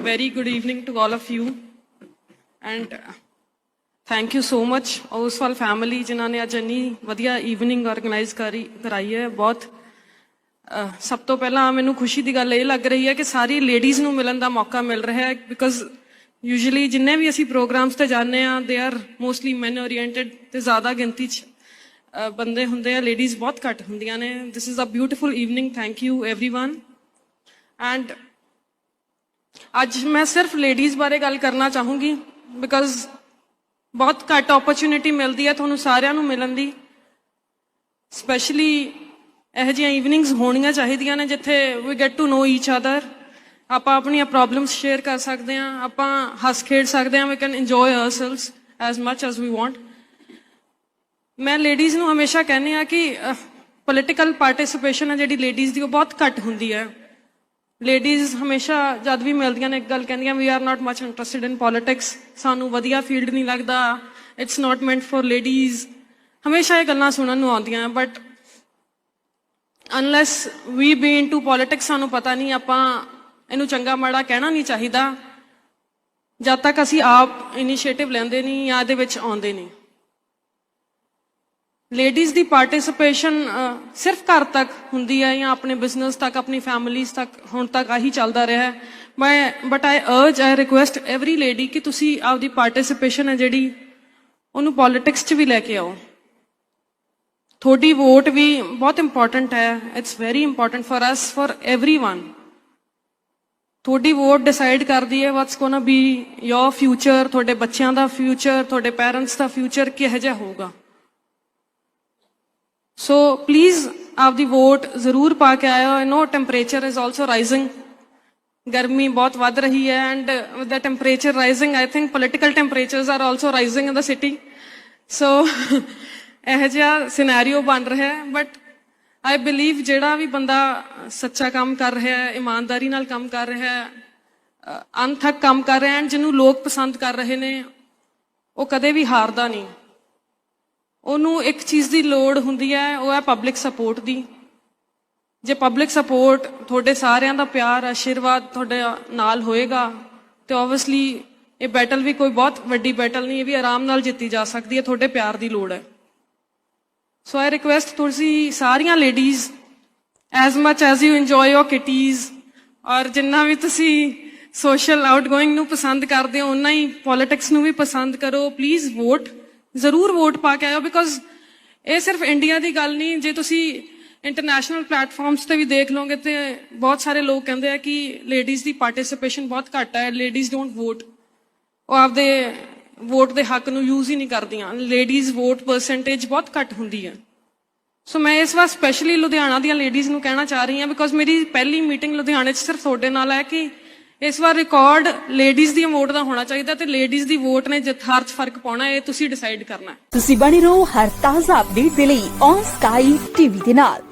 very good evening to all of you. And uh, thank you so much Oswal family ਜਿਨ੍ਹਾਂ ਨੇ ਅੱਜ ਇੰਨੀ ਵਧੀਆ ਈਵਨਿੰਗ ਆਰਗੇਨਾਈਜ਼ ਕਰੀ ਕਰਾਈ ਹੈ ਬਹੁਤ ਅਹ, ਸਭ ਤੋਂ ਪਹਿਲਾਂ ਮੈਨੂੰ ਖੁਸ਼ੀ ਦੀ ਗੱਲ ਇਹ ਲੱਗ ਰਹੀ ਹੈ ਕਿ ਸਾਰੀ ਲੇਡੀਜ਼ ਨੂੰ ਮਿਲਣ ਦਾ ਮੌਕਾ ਮਿਲ ਰਿਹਾ ਹੈ ਬਿਕਾਜ਼ ਯੂਜੂਲੀ ਜਿੰਨੇ ਵੀ ਅਸੀਂ ਪ੍ਰੋਗਰਾਮਸ ਤੇ ਜਾਂਦੇ ਆ they are mostly man oriented ਤੇ ਜ਼ਿਆਦਾ ਗਿਣਤੀ ਚ ਅਹ, ਬੰਦੇ ਹੁੰਦੇ ਆ ਲੇਡੀਜ਼ ਬਹੁਤ ਘੱਟ ਹੁੰਦੀਆਂ ਨੇ this is a beautiful evening thank you everyone and ਅੱਜ ਮੈਂ ਸਿਰਫ ਲੇਡੀਜ਼ ਬਾਰੇ ਗੱਲ ਕਰਨਾ ਚਾਹੂੰਗੀ ਬਿਕਾਜ਼ ਬਹੁਤ ਘੱਟ ਓਪਰਚ्युनिटी ਮਿਲਦੀ ਹੈ ਤੁਹਾਨੂੰ ਸਾਰਿਆਂ ਨੂੰ ਮਿਲਣ ਦੀ। ਸਪੈਸ਼ਲੀ ਇਹ ਜਿਹੀਆਂ ਈਵਨਿੰਗਸ ਹੋਣੀਆਂ ਚਾਹੀਦੀਆਂ ਨੇ ਜਿੱਥੇ ਵੀ get to know each other ਆਪਾਂ ਆਪਣੀਆਂ ਪ੍ਰੋਬਲਮਸ ਸ਼ੇਅਰ ਕਰ ਸਕਦੇ ਹਾਂ, ਆਪਾਂ ਹੱਸ ਖੇਡ ਸਕਦੇ ਹਾਂ we can enjoy ourselves as much as we want ਮੈਂ ਲੇਡੀਜ਼ ਨੂੰ ਹਮੇਸ਼ਾ ਕਹਿੰਨੀ ਆ ਕਿ ਪੋਲਿਟੀਕਲ ਪਾਰਟਿਸਿਪੇਸ਼ਨ ਹੈ ਜਿਹੜੀ ਲੇਡੀਜ਼ ਦੀ, ਉਹ ਬਹੁਤ ਘੱਟ ਹੁੰਦੀ ਹੈ। ਲੇਡੀਜ਼ ਹਮੇਸ਼ਾ ਜਦ ਵੀ ਮਿਲਦੀਆਂ ਨੇ ਇੱਕ ਗੱਲ ਕਹਿੰਦੀਆਂ we are not much interested in politics ਸਾਨੂੰ ਵਧੀਆ ਫੀਲਡ ਨਹੀਂ ਲੱਗਦਾ। It's not meant for ladies ਹਮੇਸ਼ਾ ਇਹ ਗੱਲਾਂ ਸੁਣਨ ਨੂੰ ਆਉਂਦੀਆਂ but unless we be into politics ਸਾਨੂੰ ਪਤਾ ਨਹੀਂ, ਆਪਾਂ ਇਹਨੂੰ ਚੰਗਾ ਮਾੜਾ ਕਹਿਣਾ ਨਹੀਂ ਚਾਹੀਦਾ। ਜਦ ਤੱਕ ਅਸੀਂ ਆਪ ਇਨੀਸ਼ੀਏਟਿਵ ਲੈਂਦੇ ਨਹੀਂ ਜਾਂ ਇਹਦੇ ਵਿੱਚ ਆਉਂਦੇ ਨਹੀਂ। ਲੇਡੀਜ਼ ਦੀ ਪਾਰਟਿਸਿਪੇਸ਼ਨ ਸਿਰਫ ਘਰ ਤੱਕ ਹੁੰਦੀ ਹੈ ਜਾਂ ਆਪਣੇ ਬਿਜ਼ਨਸ ਤੱਕ, ਆਪਣੀ ਫੈਮਿਲੀਜ਼ ਤੱਕ, ਹੁਣ ਤੱਕ ਆਹੀ ਚੱਲਦਾ ਰਿਹਾ ਹੈ। ਮੈਂ but I urge I request every lady ਕਿ ਤੁਸੀਂ ਆਪਦੀ ਪਾਰਟਿਸਿਪੇਸ਼ਨ ਹੈ ਜਿਹੜੀ, ਉਹਨੂੰ ਪੋਲਿਟਿਕਸ 'ਚ ਵੀ ਲੈ ਕੇ ਆਓ। ਤੁਹਾਡੀ ਵੋਟ ਵੀ ਬਹੁਤ ਇੰਪੋਰਟੈਂਟ ਹੈ। It's very important for us for everyone ਤੁਹਾਡੀ ਵੋਟ ਡਿਸਾਈਡ ਕਰਦੀ ਹੈ what's gonna be your future ਤੁਹਾਡੇ ਬੱਚਿਆਂ ਦਾ ਫਿਊਚਰ ਤੁਹਾਡੇ ਪੇਰੈਂਟਸ ਦਾ ਫਿਊਚਰ ਕਿਹੋ ਜਿਹਾ ਹੋਊਗਾ। ਸੋ ਪਲੀਜ਼ ਆਪਦੀ ਵੋਟ ਜ਼ਰੂਰ ਪਾ ਕੇ ਆਇਓ I know temperature is also rising ਗਰਮੀ ਬਹੁਤ ਵੱਧ ਰਹੀ ਹੈ and with the temperature rising I think political temperatures are also rising in the city so ਇਹ ਜਿਹਾ ਸਿਨੈਰੀਓ ਬਣ ਰਿਹਾ ਹੈ ਬਟ ਆਈ ਬਲੀਵ ਜਿਹੜਾ ਵੀ ਬੰਦਾ ਸੱਚਾ ਕੰਮ ਕਰ ਰਿਹਾ ਹੈ ਇਮਾਨਦਾਰੀ ਨਾਲ ਕੰਮ ਕਰ ਰਿਹਾ ਹੈ ਅ, ਕੰਮ ਕਰ ਰਿਹਾ ਹੈ ਜਿਹਨੂੰ ਲੋਕ ਪਸੰਦ ਕਰ ਰਹੇ ਨੇ ਉਹ ਕਦੇ ਵੀ ਹਾਰਦਾ ਨਹੀਂ ਉਹਨੂੰ ਇੱਕ ਚੀਜ਼ ਦੀ ਲੋੜ ਹੁੰਦੀ ਹੈ, ਉਹ ਹੈ ਪਬਲਿਕ ਸਪੋਰਟ ਦੀ। ਜੇ ਪਬਲਿਕ ਸਪੋਰਟ ਤੁਹਾਡੇ ਸਾਰਿਆਂ ਦਾ ਪਿਆਰ, ਆਸ਼ੀਰਵਾਦ ਤੁਹਾਡੇ ਨਾਲ ਹੋਏਗਾ, ਤੇ ਆਬਵੀਅਸਲੀ ਇਹ ਬੈਟਲ ਵੀ ਕੋਈ ਬਹੁਤ ਵੱਡੀ ਬੈਟਲ ਨਹੀਂ, ਇਹ ਵੀ ਆਰਾਮ ਨਾਲ ਜਿੱਤੀ ਜਾ ਸਕਦੀ ਹੈ, ਤੁਹਾਡੇ ਪਿਆਰ ਦੀ ਲੋੜ ਹੈ। ਸੋ ਆਈ ਰਿਕੁਐਸਟ ਤੁਸੀਂ ਸਾਰੀਆਂ ladies as much as you enjoy your kitties ਔਰ ਜਿੰਨਾ ਵੀ ਤੁਸੀਂ ਸੋਸ਼ਲ ਆਊਟਗੋਇੰਗ ਨੂੰ ਪਸੰਦ ਕਰਦੇ ਹੋ ਉਨਾ ਹੀ ਪੋਲਿਟਿਕਸ ਨੂੰ ਵੀ ਪਸੰਦ ਕਰੋ ਪਲੀਜ਼ ਵੋਟ ਜ਼ਰੂਰ ਵੋਟ ਪਾ ਕੇ ਆਇਓ ਬਿਕੋਜ਼ ਇਹ ਸਿਰਫ ਇੰਡੀਆ ਦੀ ਗੱਲ ਨਹੀਂ, ਜੇ ਤੁਸੀਂ ਇੰਟਰਨੈਸ਼ਨਲ ਪਲੇਟਫਾਰਮਸ ਤੇ ਵੀ ਦੇਖ ਲਓਗੇ ਤੇ ਬਹੁਤ ਸਾਰੇ ਲੋਕ ਕਹਿੰਦੇ ਆ ਕਿ ਲੇਡੀਜ਼ ਦੀ ਪਾਰਟਿਸਿਪੇਸ਼ਨ ਬਹੁਤ ਘੱਟ ਹੈ ਲੇਡੀਜ਼ ਡੋਨਟ ਵੋਟ ਉਹ ਆਪਦੇ ਵੋਟ ਦੇ ਹੱਕ ਨੂੰ ਯੂਜ਼ ਹੀ ਨਹੀਂ ਕਰਦੀਆਂ। ਲੇਡੀਜ਼ ਵੋਟ ਪਰਸੈਂਟੇਜ ਬਹੁਤ ਘੱਟ ਹੁੰਦੀ ਹੈ। ਸੋ ਮੈਂ ਇਸ ਵਾਰ ਸਪੈਸ਼ਲੀ ਲੁਧਿਆਣਾ ਦੀਆਂ ਲੇਡੀਜ਼ ਨੂੰ ਕਹਿਣਾ ਚਾਹ ਰਹੀ ਹਾਂ ਬਿਕੋਜ਼ ਮੇਰੀ ਪਹਿਲੀ ਮੀਟਿੰਗ ਲੁਧਿਆਣੇ 'ਚ ਸਿਰਫ ਤੁਹਾਡੇ ਨਾਲ ਹੈ ਕਿ ਇਸ ਵਾਰ ਰਿਕਾਰਡ ਲੇਡੀਜ਼ ਦੀ ਵੋਟ ਦਾ ਹੋਣਾ ਚਾਹੀਦਾ ਤੇ ਲੇਡੀਜ਼ ਦੀ ਵੋਟ ਨੇ ਜਿੱਤ ਹਾਰ 'ਚ ਫ਼ਰਕ ਪਾਉਣਾ, ਇਹ ਤੁਸੀਂ ਡਿਸਾਈਡ ਕਰਨਾ ਤੁਸੀਂ ਬਣੇ ਰਹੋ ਹਰ ਤਾਜ਼ਾ ਅਪਡੇਟ ਦੇ ਲਈ ਔਨ ਸਕਾਈ ਟੀਵੀ ਦੇ ਨਾਲ।